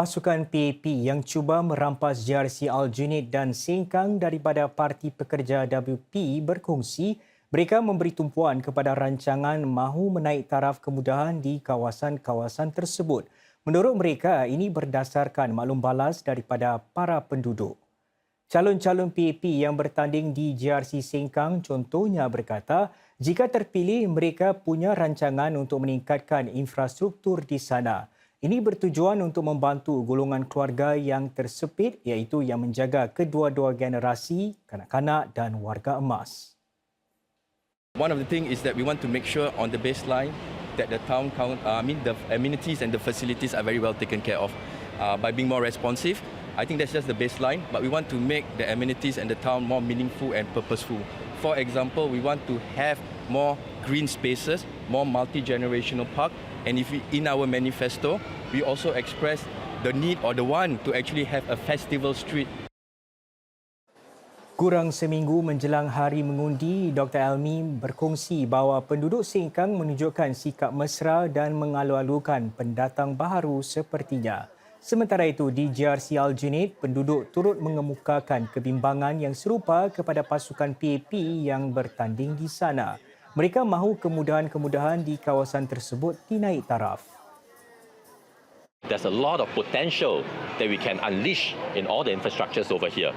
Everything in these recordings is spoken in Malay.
Pasukan PAP yang cuba merampas JRC Aljunied dan Sengkang daripada Parti Pekerja WP berkongsi mereka memberi tumpuan kepada rancangan mahu menaik taraf kemudahan di kawasan-kawasan tersebut. Menurut mereka, ini berdasarkan maklum balas daripada para penduduk. Calon-calon PAP yang bertanding di JRC Sengkang contohnya berkata, jika terpilih mereka punya rancangan untuk meningkatkan infrastruktur di sana. Ini bertujuan untuk membantu golongan keluarga yang tersepit iaitu yang menjaga kedua-dua generasi, kanak-kanak dan warga emas. One of the things is that we want to make sure on the baseline that the town count, uh, I mean the amenities and the facilities are very well taken care of uh, by being more responsive. I think that's just the baseline, but we want to make the amenities and the town more meaningful and purposeful. For example, we want to have more green spaces, more multi-generational park, and if we, in our manifesto, we also express the need or the want to actually have a festival street Kurang seminggu menjelang hari mengundi, Dr. Elmi berkongsi bahawa penduduk Sengkang menunjukkan sikap mesra dan mengalu-alukan pendatang baharu sepertinya. Sementara itu, di JRC Aljunied, penduduk turut mengemukakan kebimbangan yang serupa kepada pasukan PAP yang bertanding di sana. Mereka mahu kemudahan-kemudahan di kawasan tersebut dinaik taraf. There's a lot of potential that we can unleash in all the infrastructures over here.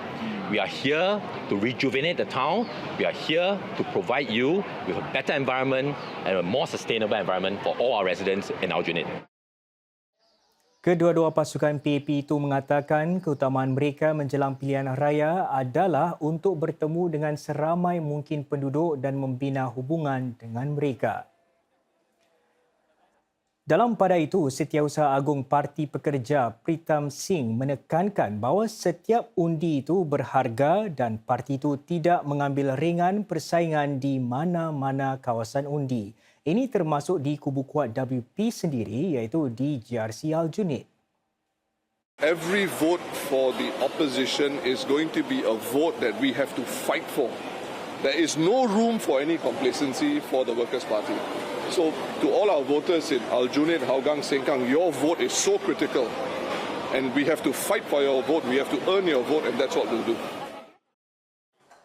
We are here to rejuvenate the town. We are here to provide you with a better environment and a more sustainable environment for all our residents in Aljunied. Kedua-dua pasukan PAP itu mengatakan keutamaan mereka menjelang pilihan raya adalah untuk bertemu dengan seramai mungkin penduduk dan membina hubungan dengan mereka. Dalam pada itu, Setiausaha Agung Parti Pekerja Pritam Singh menekankan bahawa setiap undi itu berharga dan parti itu tidak mengambil ringan persaingan di mana-mana kawasan undi. Ini termasuk di kubu kuat WP sendiri iaitu di JRC Aljunied. Every vote for the opposition is going to be a vote that we have to fight for. There is no room for any complacency for the Workers' Party. So, to all our voters in Aljunied, Hougang, Sengkang, your vote is so critical. And we have to fight for your vote, we have to earn your vote, and that's what we'll do.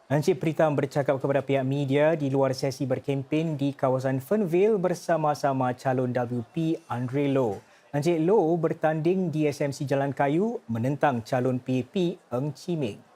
Encik Pritam bercakap kepada pihak media di luar sesi berkempen di kawasan Fernvale bersama-sama calon WP Andre Low. Encik Low bertanding di SMC Jalan Kayu menentang calon PAP Eng Chiming.